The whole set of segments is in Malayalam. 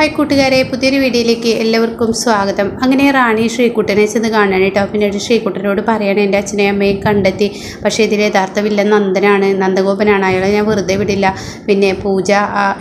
ഹായ് കൂട്ടുകാരെ പുതിയൊരു വീഡിയോയിലേക്ക് എല്ലാവർക്കും സ്വാഗതം. അങ്ങനെ റാണി ശ്രീകുട്ടനെ ചെന്ന് കാണാൻ കേട്ടോ പിന്നീട് ശ്രീകുട്ടനോട് പറയണേ എന്റെ അച്ഛനെ അമ്മയെ കണ്ടെത്തി. പക്ഷേ ഇതിൽ യഥാർത്ഥമില്ല. നന്ദനാണ് നന്ദഗോപനാണ്. അയാളെ ഞാൻ വെറുതെ വിടില്ല. പിന്നെ പൂജ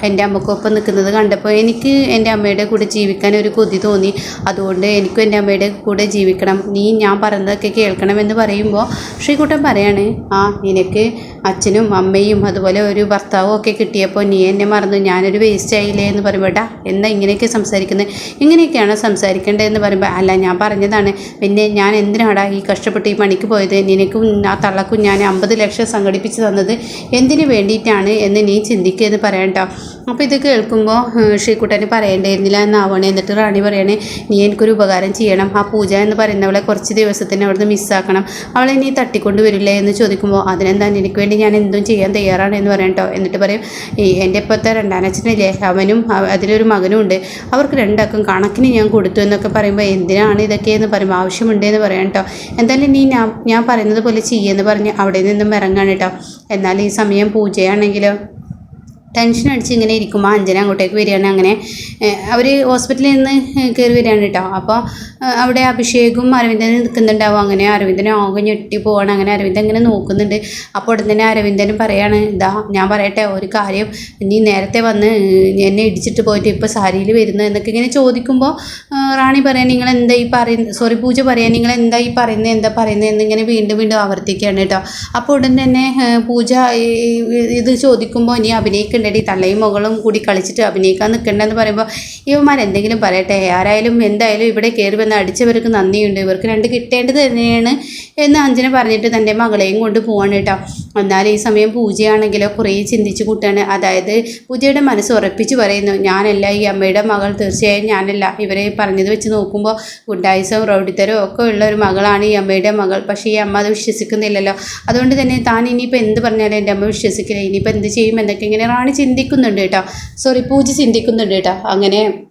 എന്റെ അമ്മക്കൊപ്പം നിൽക്കുന്നത് കണ്ടപ്പോൾ എനിക്ക് എന്റെ അമ്മയുടെ കൂടെ ജീവിക്കാൻ ഒരു കൊതി തോന്നി. അതുകൊണ്ട് എനിക്കും എന്റെ അമ്മയുടെ കൂടെ ജീവിക്കണം. നീ ഞാൻ പറയുന്നതൊക്കെ കേൾക്കണമെന്ന് പറയുമ്പോൾ ശ്രീകുട്ടൻ പറയാണ് ആ നിനക്ക് അച്ഛനും അമ്മയും അതുപോലെ ഒരു ഭർത്താവും ഒക്കെ കിട്ടിയപ്പോൾ നീ എന്നെ മറന്നു. ഞാനൊരു വേസ്റ്റ് ആയില്ലേ? എന്ന് പറയുമ്പോൾ "ടാ, എന്താ ഇങ്ങനെയൊക്കെ സംസാരിക്കുന്നത് ഇങ്ങനെയൊക്കെയാണ് സംസാരിക്കേണ്ടതെന്ന് പറയുമ്പോൾ അല്ല ഞാൻ പറഞ്ഞതാണ് പിന്നെ ഞാൻ എന്തിനാടാ ഈ കഷ്ടപ്പെട്ട് ഈ പണിക്ക് പോയത്? നിനക്കും ആ തള്ളക്കും ഞാൻ അമ്പത് ലക്ഷം സംഘടിപ്പിച്ച് തന്നത് എന്തിനു വേണ്ടിയിട്ടാണ് എന്ന് നീ ചിന്തിക്കുക എന്ന് പറയണ്ടോ? അപ്പോൾ ഇത് കേൾക്കുമ്പോൾ ശ്രീകുട്ടന് പറയേണ്ടിയിരുന്നില്ല എന്നാവണേ. എന്നിട്ട് റാണി പറയണേ നീ എനിക്കൊരു ഉപകാരം ചെയ്യണം. ആ പൂജ എന്ന് പറയുന്നവളെ കുറച്ച് ദിവസത്തിന് അവിടുന്ന് മിസ്സാക്കണം അവളെ നീ തട്ടിക്കൊണ്ട് വരില്ലേ? എന്ന് ചോദിക്കുമ്പോൾ അതിനെന്താ എനിക്ക് വേണ്ടി ഞാൻ എന്തും ചെയ്യാൻ തയ്യാറാണ്? എന്ന് പറയണ്ടോ. എന്നിട്ട് പറയും എന്റെ ഇപ്പോഴത്തെ രണ്ടാനച്ഛനില്ലേ? അവനും അതിലൊരു മകനും ഉണ്ട് അവർക്ക് രണ്ടാക്കും കണക്കിന് ഞാൻ കൊടുത്തു എന്നൊക്കെ പറയുമ്പോൾ എന്തിനാണ് ഇതൊക്കെ എന്ന് പറയുമ്പോൾ ആവശ്യമുണ്ട് എന്ന് പറയാം കേട്ടോ എന്തായാലും നീ ഞാൻ ഞാൻ പറയുന്നത് പോലെ ചെയ്യുമെന്ന് പറഞ്ഞ് അവിടെ നിന്നും ഇറങ്ങാണ് കേട്ടോ എന്നാൽ ഈ സമയം പൂജയാണെങ്കിലോ? ടെൻഷൻ അടിച്ച് ഇങ്ങനെ ഇരിക്കുമ്പോൾ അഞ്ജന അങ്ങോട്ടേക്ക് വരികയാണ്. അങ്ങനെ അവർ ഹോസ്പിറ്റലിൽ നിന്ന് കയറി വരികയാണ് കേട്ടോ. അപ്പോൾ അവിടെ അഭിഷേകും അരവിന്ദനും നിൽക്കുന്നുണ്ടാവും. അങ്ങനെ അരവിന്ദൻ ആകെ ഞെട്ടി പോവാണ്. അങ്ങനെ അരവിന്ദൻ ഇങ്ങനെ നോക്കുന്നുണ്ട്. അപ്പോൾ ഉടൻ തന്നെ അരവിന്ദനും പറയാണ് ഇതാ ഞാൻ പറയട്ടെ ഒരു കാര്യം. നീ നേരത്തെ വന്ന് എന്നെ ഇടിച്ചിട്ട് പോയിട്ട് ഇപ്പോൾ സാരിയിൽ വരുന്നത് എന്നൊക്കെ ഇങ്ങനെ ചോദിക്കുമ്പോൾ റാണി പറയാൻ നിങ്ങൾ എന്താ ഈ പറയുന്നത് സോറി പൂജ പറയാൻ നിങ്ങൾ എന്താ ഈ പറയുന്നത് എന്താ പറയുന്നത് എന്നിങ്ങനെ വീണ്ടും വീണ്ടും ആവർത്തിക്കുകയാണ് കേട്ടോ. അപ്പോൾ ഉടൻ തന്നെ പൂജ ഇത് ചോദിക്കുമ്പോൾ ഇനി അഭിനയിക്കണ്ടടി തള്ളയും മകളും കൂടി കളിച്ചിട്ട് അഭിനയിക്കാൻ നിൽക്കണ്ടെന്ന് പറയുമ്പോൾ ഇവന്മാർ എന്തെങ്കിലും പറയട്ടെ? ആരായാലും എന്തായാലും ഇവിടെ കയറി വന്ന് അടിച്ചവർക്ക് നന്ദിയുണ്ട്. ഇവർക്ക് രണ്ട് കിട്ടേണ്ടത് തന്നെയാണ് എന്ന് അഞ്ജന പറഞ്ഞിട്ട് തന്റെ മകളെയും കൊണ്ട് പോവാണ് കേട്ടോ. എന്നാൽ ഈ സമയം പൂജയാണെങ്കിലോ കുറേ ചിന്തിച്ച് കൂട്ടാണ്. അതായത് പൂജയുടെ മനസ്സ് ഉറപ്പിച്ച് പറയുന്നു ഞാനല്ല ഈ അമ്മയുടെ മകൾ. തീർച്ചയായും ഞാനല്ല. ഇവരെ പറഞ്ഞത് വെച്ച് നോക്കുമ്പോൾ ഗുണ്ടായുസവും റൗഡിത്തരവും ഒക്കെ ഉള്ള ഒരു മകളാണ് ഈ അമ്മയുടെ മകൾ. പക്ഷേ ഈ അമ്മ അത് വിശ്വസിക്കുന്നില്ലല്ലോ. അതുകൊണ്ട് തന്നെ താൻ ഇനിയിപ്പോൾ എന്ത് പറഞ്ഞാലും എന്റെ അമ്മ വിശ്വസിക്കില്ല. ഇനിയിപ്പോൾ എന്ത് ചെയ്യും എന്നൊക്കെ ഇങ്ങനെ റാണി ചിന്തിക്കുന്നുണ്ട് കേട്ടോ. സോറി പൂജ ചിന്തിക്കുന്നുണ്ട് കേട്ടോ. അങ്ങനെ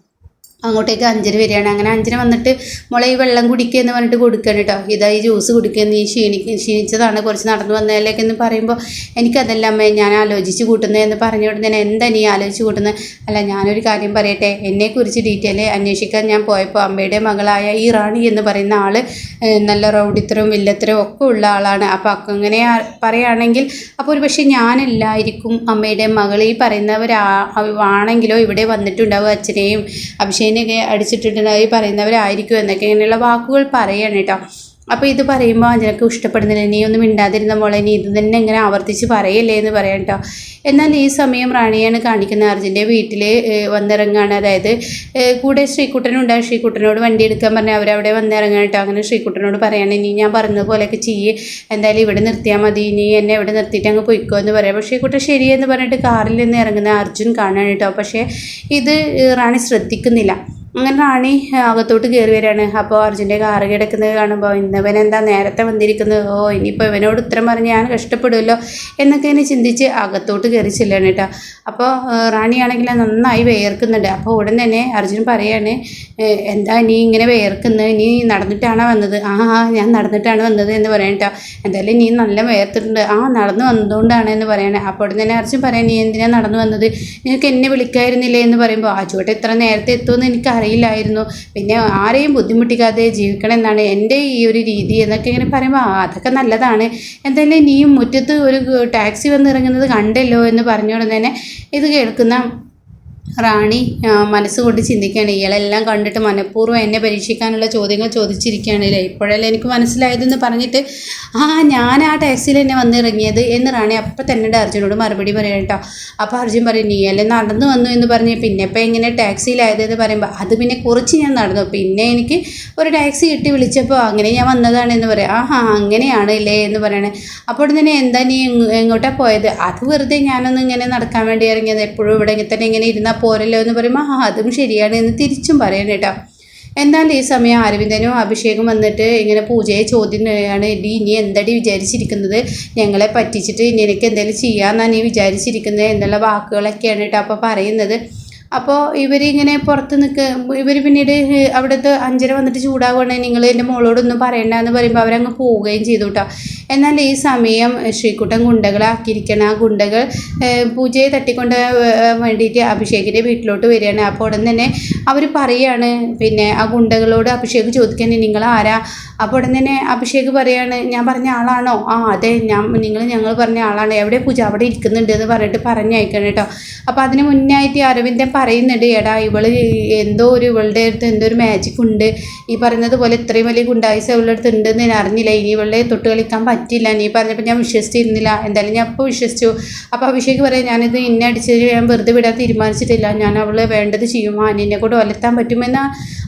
അങ്ങോട്ടേക്ക് അഞ്ചര വരികയാണ്. അങ്ങനെ അഞ്ചര വന്നിട്ട് മോളെ ഈ വെള്ളം കുടിക്കുക എന്ന് പറഞ്ഞിട്ട് കൊടുക്കണം കേട്ടോ ഇതാ ഈ ജ്യൂസ് കുടിക്കുക നീ ക്ഷീണിക്ക ക്ഷീണിച്ചതാണ് കുറച്ച് നടന്നു വന്നതിലേക്ക് എന്ന് പറയുമ്പോൾ എനിക്കതല്ല അമ്മേ ഞാൻ ആലോചിച്ച് കൂട്ടുന്നത് എന്ന് പറഞ്ഞുകൊണ്ട് ഞാൻ എന്താ നീ ആലോചിച്ച് കൂട്ടുന്നത് അല്ല ഞാനൊരു കാര്യം പറയട്ടെ. എന്നെക്കുറിച്ച് ഡീറ്റെയിൽ അന്വേഷിക്കാൻ ഞാൻ പോയപ്പോൾ അമ്മയുടെ മകളായ ഈ റാണി എന്ന് പറയുന്ന ആൾ നല്ല റൗഡിത്തരവും വില്ലത്തരവും ഒക്കെ ഉള്ള ആളാണ്. അപ്പോൾ അങ്ങനെ പറയുകയാണെങ്കിൽ അപ്പോൾ ഒരു പക്ഷേ ഞാനല്ലായിരിക്കും അമ്മയുടെ മകൾ ഈ പറയുന്നവരാണെങ്കിലോ ഇവിടെ വന്നിട്ടുണ്ടാവും അച്ഛനെയും അഭിഷേകിനെയൊക്കെ അടിച്ചിട്ടുണ്ടാവും അടിച്ചിട്ടുണ്ടായി പറയുന്നവരായിരിക്കും എന്നൊക്കെ ഇങ്ങനെയുള്ള വാക്കുകൾ പറയാണ് കേട്ടോ. അപ്പോൾ ഇത് പറയുമ്പോൾ അഞ്ജനക്ക് ഇഷ്ടപ്പെടുന്നില്ല. നീ ഒന്നും മിണ്ടാതിരുന്ന മോളെ നീ ഇത് തന്നെ ഇങ്ങനെ ആവർത്തിച്ച് പറയല്ലേ? എന്ന് പറയാം കേട്ടോ എന്നാൽ ഈ സമയം റാണിയാണ് കാണിക്കുന്ന അർജുന്റെ വീട്ടിൽ വന്നിറങ്ങാണ്. അതായത് കൂടെ ശ്രീകുട്ടനുണ്ടാവും ശ്രീകുട്ടനോട് വണ്ടി എടുക്കാൻ പറഞ്ഞാൽ അവരവിടെ വന്നിറങ്ങാൻ കേട്ടോ അങ്ങനെ ശ്രീകുട്ടനോട് പറയാണ് ഇനി ഞാൻ പറഞ്ഞത് ചെയ്യേ. എന്തായാലും ഇവിടെ നിർത്തിയാൽ മതി. ഇനി എന്നെ ഇവിടെ നിർത്തിയിട്ട് അങ്ങ് പൊയ്ക്കോ എന്ന് പറയാം. പക്ഷേ ശ്രീകുട്ടൻ ശരിയെന്ന് പറഞ്ഞിട്ട് കാറിൽ നിന്ന് ഇറങ്ങുന്ന അർജുൻ കാണാൻ കേട്ടോ പക്ഷേ ഇത് റാണി ശ്രദ്ധിക്കുന്നില്ല. അങ്ങനെ റാണി അകത്തോട്ട് കയറി വരികയാണ്. അപ്പോൾ അർജുന്റെ കാറ് കിടക്കുന്നത് കാണുമ്പോൾ ഇന്നവൻ എന്താ നേരത്തെ വന്നിരിക്കുന്നത്? ഓ ഇനിയിപ്പോൾ ഇവനോട് ഉത്തരം പറഞ്ഞ് ഞാൻ കഷ്ടപ്പെടുമല്ലോ എന്നൊക്കെ എന്നെ ചിന്തിച്ച് അകത്തോട്ട് കയറി ചെല്ലാണ് കേട്ടോ. അപ്പോൾ റാണിയാണെങ്കിൽ നന്നായി വേർക്കുന്നുണ്ട് അപ്പോൾ ഉടൻ തന്നെ അർജുൻ പറയാണ് എന്താ നീ ഇങ്ങനെ വേർക്കുന്നത് നീ നടന്നിട്ടാണോ വന്നത്? ആ ഞാൻ നടന്നിട്ടാണ് വന്നത് എന്ന് പറയാൻ കേട്ടോ. എന്തായാലും നീ നല്ല വേർത്തിട്ടുണ്ട് ആ നടന്നു വന്നതുകൊണ്ടാണ് എന്ന് പറയണേ. അപ്പോൾ ഉടൻ തന്നെ അർജുൻ പറയാൻ നീ എന്തിനാണ് നടന്നു വന്നത്? നിനക്ക് എന്നെ വിളിക്കായിരുന്നില്ലേ? എന്ന് പറയുമ്പോൾ ആ ചുവട്ടെ ഇത്ര നേരത്തെ എത്തുമെന്ന് എനിക്ക് അറിയില്ലായിരുന്നു. പിന്നെ ആരെയും ബുദ്ധിമുട്ടിക്കാതെ ജീവിക്കണം എന്നാണ് എന്റെ ഈ ഒരു രീതി എന്നൊക്കെ ഇങ്ങനെ പറയുമ്പോൾ അതൊക്കെ നല്ലതാണ്. എന്തായാലും ഇനിയും മുറ്റത്ത് ഒരു ടാക്സി വന്നിറങ്ങുന്നത് കണ്ടല്ലോ എന്ന് പറഞ്ഞുകൊണ്ട് തന്നെ ഇത് കേൾക്കുന്ന റാണി ആ, മനസ്സുകൊണ്ട് ചിന്തിക്കുകയാണ്. ഇയാളെല്ലാം കണ്ടിട്ട് മനഃപൂർവം എന്നെ പരീക്ഷിക്കാനുള്ള ചോദ്യങ്ങൾ ചോദിച്ചിരിക്കുകയാണല്ലേ ഇപ്പോഴല്ലേ എനിക്ക് മനസ്സിലായതെന്ന് പറഞ്ഞിട്ട് ആ ഞാൻ ആ ടാക്സിയിൽ തന്നെ വന്നിറങ്ങിയത് എന്ന് റാണി അപ്പം തന്നെ അർജുനോട് മറുപടി പറയാം കേട്ടോ അപ്പോൾ അർജുൻ പറയും നീ അല്ലേ നടന്നു വന്നു എന്ന് പറഞ്ഞ് പിന്നെ ഇപ്പം ഇങ്ങനെ ടാക്സിയിലായതെന്ന് പറയുമ്പോൾ അത് പിന്നെ കുറച്ച് ഞാൻ നടന്നു. പിന്നെ എനിക്ക് ഒരു ടാക്സി കിട്ടി വിളിച്ചപ്പോൾ അങ്ങനെ ഞാൻ വന്നതാണ് എന്ന് പറയാം. ആഹാ അങ്ങനെയാണ് അല്ലേ എന്ന് പറയണേ. അപ്പോൾ തന്നെ എന്താ നീ എങ്ങോട്ടാണ് എങ്ങോട്ടാ പോയത്? അത് വെറുതെ ഞാനൊന്നും ഇങ്ങനെ നടക്കാൻ വേണ്ടി ഇറങ്ങിയത്. എപ്പോഴും ഇവിടെ തന്നെ ഇങ്ങനെ ഇരുന്നാൽ പോരല്ലോ എന്ന് പറയുമ്പോൾ ആ അതും ശരിയാണ് എന്ന് തിരിച്ചും പറയണം കേട്ടോ. എന്നാൽ ഈ സമയം അരവിന്ദനും അഭിഷേകം വന്നിട്ട് ഇങ്ങനെ പൂജയെ ചോദ്യം ചെയ്യാണ് ഡി ഇനി എന്തടി വിചാരിച്ചിരിക്കുന്നത്? ഞങ്ങളെ പറ്റിച്ചിട്ട് ഇനി എനിക്ക് എന്തെങ്കിലും ചെയ്യാമെന്നാണ് നീ വിചാരിച്ചിരിക്കുന്നത്? എന്നുള്ള വാക്കുകളൊക്കെയാണ് കേട്ടോ അപ്പോൾ പറയുന്നത്. അപ്പോൾ ഇവരിങ്ങനെ പുറത്ത് നിൽക്കുക ഇവർ പിന്നീട് അവിടുത്തെ അഞ്ചര വന്നിട്ട് ചൂടാവുകയാണ്. നിങ്ങൾ എന്റെ മോളോടൊന്നും പറയണ്ട എന്ന് പറയുമ്പോൾ അവരങ്ങ് പോവുകയും ചെയ്തു കേട്ടോ എന്നാൽ ഈ സമയം ശ്രീക്കുട്ടൻ ഗുണ്ടകളാക്കിയിരിക്കണം. ആ ഗുണ്ടകൾ പൂജയെ തട്ടിക്കൊണ്ട് വേണ്ടിയിട്ട് അഭിഷേകിന്റെ വീട്ടിലോട്ട് വരികയാണ്. അപ്പോൾ ഉടൻ തന്നെ അവർ പറയാണ് പിന്നെ ആ ഗുണ്ടകളോട് അഭിഷേക് ചോദിക്കാൻ നിങ്ങൾ ആരാ? അപ്പോൾ ഉടൻ തന്നെ അഭിഷേക് പറയാണ് ഞാൻ പറഞ്ഞ ആളാണോ? ആ അതെ ഞാൻ നിങ്ങൾ ഞങ്ങൾ പറഞ്ഞ ആളാണ്. എവിടെ പൂജ? അവിടെ ഇരിക്കുന്നുണ്ട് എന്ന് പറഞ്ഞിട്ട് പറഞ്ഞയക്കണം കേട്ടോ അപ്പോൾ അതിന് മുന്നായിട്ട് അരവിന്ദൻ പറയുന്നുണ്ട് എടാ ഇവൾ എന്തോ ഒരു ഇവളുടെ അടുത്ത് എന്തോ ഒരു മാജിക് ഉണ്ട്. ഈ പറയുന്നത് പോലെ ഇത്രയും വലിയ ഗുണ്ടായിസ് ഇവളുടെ അടുത്ത് ഉണ്ടെന്ന് ഞാൻ അറിഞ്ഞില്ല. ഇനി ഇവളുടെ തൊട്ട് കളിക്കാൻ പറ്റില്ല. നീ പറഞ്ഞപ്പോൾ ഞാൻ വിശ്വസിച്ചിരുന്നില്ല. എന്തായാലും ഞാൻ അപ്പോൾ വിശ്വസിച്ചു. അപ്പോൾ അഭിഷേക് പറയാം ഞാനിത് ഇന്നെ അടിച്ചത് ഞാൻ വെറുതെ വിടാൻ തീരുമാനിച്ചിട്ടില്ല. ഞാൻ അവളെ വേണ്ടത് ചെയ്യുമോ? അനിനെ കൊണ്ട് വലത്താൻ പറ്റുമെന്ന്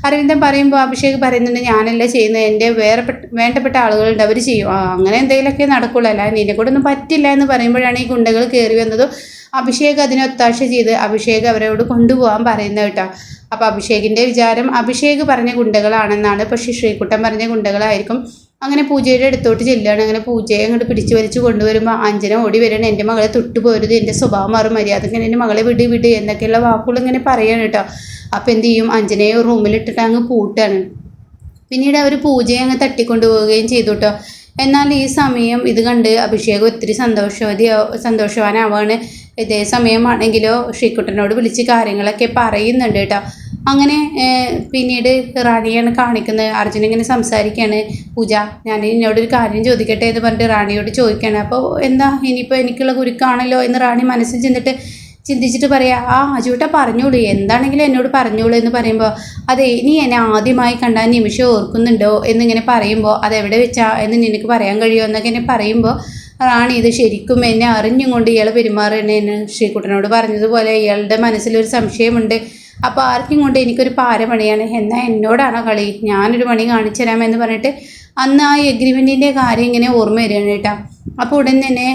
അരവിന്ദൻ പറയുമ്പോൾ അഭിഷേക് പറയുന്നുണ്ട് ഞാനല്ല ചെയ്യുന്നത്. എന്റെ വേറെ വേണ്ടപ്പെട്ട ആളുകളുണ്ട്. അവർ ചെയ്യും. അങ്ങനെ എന്തെങ്കിലുമൊക്കെ നടക്കുള്ളൂ. അല്ല നിന്നെ കൊണ്ടൊന്നും പറ്റില്ല എന്ന് പറയുമ്പോഴാണ് ഈ ഗുണ്ടകൾ കയറി വന്നതും അഭിഷേക് അതിനെ ഒത്താശ ചെയ്ത് അഭിഷേക് അവരോട് കൊണ്ടുപോകാൻ പറയുന്നത് കേട്ടോ. അപ്പോൾ അഭിഷേകിന്റെ വിചാരം അഭിഷേക് പറഞ്ഞ ഗുണ്ടകളാണെന്നാണ്. പക്ഷേ ശ്രീകുട്ടൻ പറഞ്ഞ ഗുണ്ടകളായിരിക്കും. അങ്ങനെ പൂജയുടെ അടുത്തോട്ട് ചെല്ലുകയാണ്. അങ്ങനെ പൂജയെ അങ്ങോട്ട് പിടിച്ചു വലിച്ചു കൊണ്ടുവരുമ്പോൾ അഞ്ജന ഓടി വരണം എന്റെ മകളെ തൊട്ടു പോരുത് എന്റെ സ്വഭാവം മാറും. മര്യാദ ഇങ്ങനെ എന്റെ മകളെ വിട് വിട് എന്നൊക്കെയുള്ള വാക്കുകൾ ഇങ്ങനെ പറയാണ് കേട്ടോ. അപ്പോൾ എന്ത് ചെയ്യും? അഞ്ജനയെ റൂമിലിട്ടിട്ട് അങ്ങ് പൂട്ടാണ് പിന്നീട് അവർ പൂജയെ അങ്ങ് തട്ടിക്കൊണ്ടുപോവുകയും ചെയ്തു കേട്ടോ. എന്നാൽ ഈ സമയം ഇത് കണ്ട് അഭിഷേക് ഒത്തിരി സന്തോഷവതി സന്തോഷവാനാവാണ്. ഇതേ സമയമാണെങ്കിലോ ശ്രീക്കുട്ടനോട് വിളിച്ച് കാര്യങ്ങളൊക്കെ പറയുന്നുണ്ട് കേട്ടോ. അങ്ങനെ പിന്നീട് റാണിയാണ് കാണിക്കുന്നത്. അർജുൻ ഇങ്ങനെ സംസാരിക്കുകയാണ് പൂജ ഞാൻ എന്നോടൊരു കാര്യം ചോദിക്കട്ടെ എന്ന് പറഞ്ഞിട്ട് റാണിയോട് ചോദിക്കുകയാണ് അപ്പോൾ എന്താ ഇനിയിപ്പോൾ എനിക്കുള്ള ഗുരുക്കാണല്ലോ എന്ന് റാണി മനസ്സിൽ ചെന്നിട്ട് ചിന്തിച്ചിട്ട് പറയാ ആ അജൂട്ട പറഞ്ഞോളൂ. എന്താണെങ്കിലും എന്നോട് പറഞ്ഞോളൂ എന്ന് പറയുമ്പോൾ അതെ നീ എന്നെ ആദ്യമായി കണ്ട നിമിഷം ഓർക്കുന്നുണ്ടോ? എന്നിങ്ങനെ പറയുമ്പോൾ അതെവിടെ വെച്ചാ? എന്ന് നിനക്ക് പറയാൻ കഴിയുമോ എന്നൊക്കെ എന്നെ പറയുമ്പോൾ റാണി ഇത് ശരിക്കും എന്നെ അറിഞ്ഞും കൊണ്ട് ഇയാൾ പെരുമാറണേന്ന് ശ്രീകുട്ടനോട് പറഞ്ഞതുപോലെ ഇയാളുടെ മനസ്സിലൊരു സംശയമുണ്ട്. അപ്പോൾ ആർക്കും കൊണ്ട് എനിക്കൊരു പാരമണിയാണ്. എന്നാൽ എന്നോടാണോ കളി? ഞാനൊരു പണി കാണിച്ചു തരാമെന്ന് പറഞ്ഞിട്ട് അന്ന് ആ എഗ്രിമെന്റിന്റെ കാര്യം ഇങ്ങനെ ഓർമ്മ വരികയാണ് കേട്ടോ. അപ്പോൾ ഉടൻ തന്നെ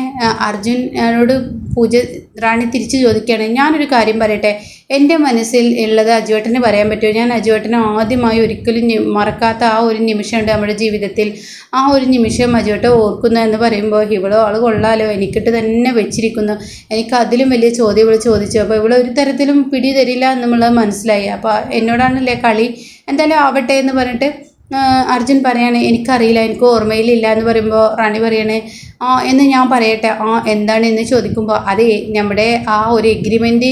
അർജുനോട് പൂജ റാണി തിരിച്ചു ചോദിക്കുകയാണ്. ഞാനൊരു കാര്യം പറയട്ടെ? എന്റെ മനസ്സിൽ ഉള്ളത് അജുവേട്ടന് പറയാൻ പറ്റുമോ? ഞാൻ അജുവേട്ടനെ ആദ്യമായി ഒരിക്കലും മറക്കാത്ത ആ ഒരു നിമിഷമുണ്ട് നമ്മുടെ ജീവിതത്തിൽ. ആ ഒരു നിമിഷം അജുവേട്ട ഓർക്കുന്നു എന്ന് പറയുമ്പോൾ ഇവളോ ആൾ കൊള്ളാലോ. എനിക്കിട്ട് തന്നെ വെച്ചിരിക്കുന്നു. എനിക്ക് അതിലും വലിയ ചോദ്യം ഇവൾ ചോദിച്ചു. അപ്പോൾ ഇവൾ ഒരു തരത്തിലും പിടി തരില്ല എന്നുള്ളത് മനസ്സിലായി. അപ്പോൾ എന്നോടാണല്ലേ കളി? എന്തായാലും ആവട്ടെ എന്ന് പറഞ്ഞിട്ട് അർജുൻ പറയാണ് എനിക്കറിയില്ല. എനിക്ക് ഓർമ്മയിലില്ല എന്ന് പറയുമ്പോൾ റാണി പറയണേ ആ എന്ന് ഞാൻ പറയട്ടെ. ആ എന്താണ് എന്ന് ചോദിക്കുമ്പോൾ അതേ നമ്മുടെ ആ ഒരു എഗ്രിമെന്റ്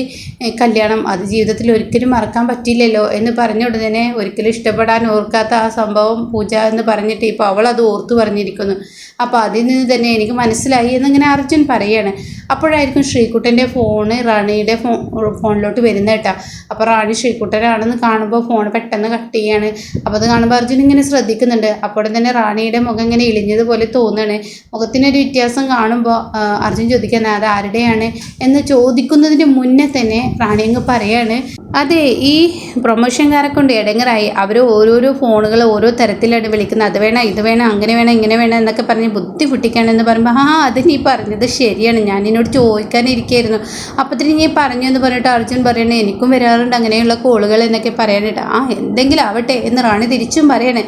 കല്യാണം അത് ജീവിതത്തിൽ ഒരിക്കലും മറക്കാൻ പറ്റില്ലല്ലോ എന്ന് പറഞ്ഞ ഉടനെ ഒരിക്കലും ഇഷ്ടപ്പെടാൻ ഓർക്കാത്ത ആ സംഭവം പൂജ എന്ന് പറഞ്ഞിട്ട് ഇപ്പോൾ അവൾ അത് ഓർത്തു പറഞ്ഞിരിക്കുന്നു. അപ്പോൾ അതിൽ നിന്ന് തന്നെ എനിക്ക് മനസ്സിലായി എന്നിങ്ങനെ അർജുൻ പറയാണ്. അപ്പോഴായിരിക്കും ശ്രീകുട്ടന്റെ ഫോണ് റാണിയുടെ ഫോ ഫോണിലോട്ട് വരുന്ന കേട്ടോ. അപ്പോൾ റാണി ശ്രീകുട്ടനാണെന്ന് കാണുമ്പോൾ ഫോൺ പെട്ടെന്ന് കട്ട് ചെയ്യാണ്. അപ്പോൾ അത് കാണുമ്പോൾ അർജുൻ ഇങ്ങനെ ശ്രദ്ധിക്കുന്നുണ്ട്. അപ്പോൾ തന്നെ റാണിയുടെ മുഖം ഇങ്ങനെ ഇളിഞ്ഞതുപോലെ തോന്നുകയാണ്. മുഖത്തിനൊരു വ്യത്യാസം കാണുമ്പോൾ അർജുൻ ചോദിക്കുന്നത് അത് ആരുടെയാണ് എന്ന് ചോദിക്കുന്നതിന് മുന്നേ തന്നെ റാണി അങ്ങ് പറയാണ് അതെ ഈ പ്രൊമോഷൻകാരെ കൊണ്ട് ഇടങ്ങറായി അവർ ഓരോരോ ഫോണുകൾ ഓരോ തരത്തിലാണ് വിളിക്കുന്നത്. അത് വേണം ഇത് വേണം അങ്ങനെ വേണം ഇങ്ങനെ വേണം എന്നൊക്കെ പറഞ്ഞ് ബുദ്ധി ബുദ്ധിമുട്ടിക്കാണെന്ന് പറയുമ്പോൾ ആ അത് നീ പറഞ്ഞത് ശരിയാണ്. ഞാൻ എന്നോട് ചോദിക്കാനിരിക്കായിരുന്നു അപ്പത്തിന് നീ പറഞ്ഞു എന്ന് പറഞ്ഞിട്ട് അർജുൻ പറയണേ എനിക്കും വരാറുണ്ട് അങ്ങനെയുള്ള കോളുകൾ എന്നൊക്കെ പറയാനായിട്ട്. ആ എന്തെങ്കിലും ആവട്ടെ എന്ന് റാണി തിരിച്ചും പറയണേ.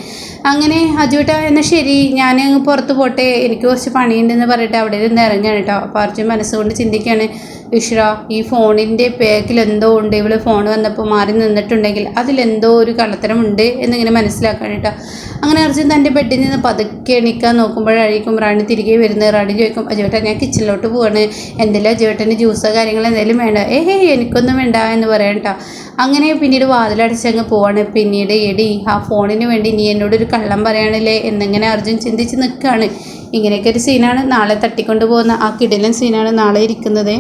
അങ്ങനെ അജുട്ടാ എന്നാൽ ശരി. ഞാൻ പുറത്ത് പോട്ടെ. എനിക്ക് കുറച്ച് പണിയുണ്ടെന്ന് പറഞ്ഞിട്ട് അവിടെ നിന്ന് ഇറങ്ങുകയാണ് കേട്ടോ അപ്പോൾ അർജുൻ മനസ്സുകൊണ്ട് ചിന്തിക്കുകയാണ് ഇഷ്ര ഈ ഫോണിന്റെ പേക്കിൽ എന്തോ ഉണ്ട്. ഇവൾ ഫോൺ വന്നപ്പോൾ മാറി നിന്നിട്ടുണ്ടെങ്കിൽ അതിലെന്തോ ഒരു കള്ളത്തരമുണ്ട് എന്നിങ്ങനെ മനസ്സിലാക്കാൻ കേട്ടോ അങ്ങനെ അർജുൻ തന്റെ ബെഡിൽ നിന്ന് പതുക്കെ എണീക്കാൻ നോക്കുമ്പോഴായിരിക്കും റാണി തിരികെ വരുന്നത്. റാണി ചോദിക്കും അജുവേട്ടൻ ഞാൻ കിച്ചണിലോട്ട് പോവാണ്. എന്തെങ്കിലും അജുവേട്ടന്റെ ജ്യൂസോ കാര്യങ്ങളോ എന്തെങ്കിലും വേണ്ട? ഏഹേ എനിക്കൊന്നും വേണ്ട എന്ന് പറയണ്ട അങ്ങനെ പിന്നീട് വാതിലടച്ചങ്ങ് പോവാണ്. പിന്നീട് എടി ആ ഫോണിന് വേണ്ടി നീ എന്നോട് ഒരു കള്ളം പറയണല്ലേ? എന്നിങ്ങനെ അർജുൻ ചിന്തിച്ച് നിൽക്കുകയാണ് ഇങ്ങനെയൊക്കെ ഒരു സീനാണ് നാളെ തട്ടിക്കൊണ്ടു പോകുന്ന ആ കിടിലൻ സീനാണ് നാളെ ഇരിക്കുന്നത്.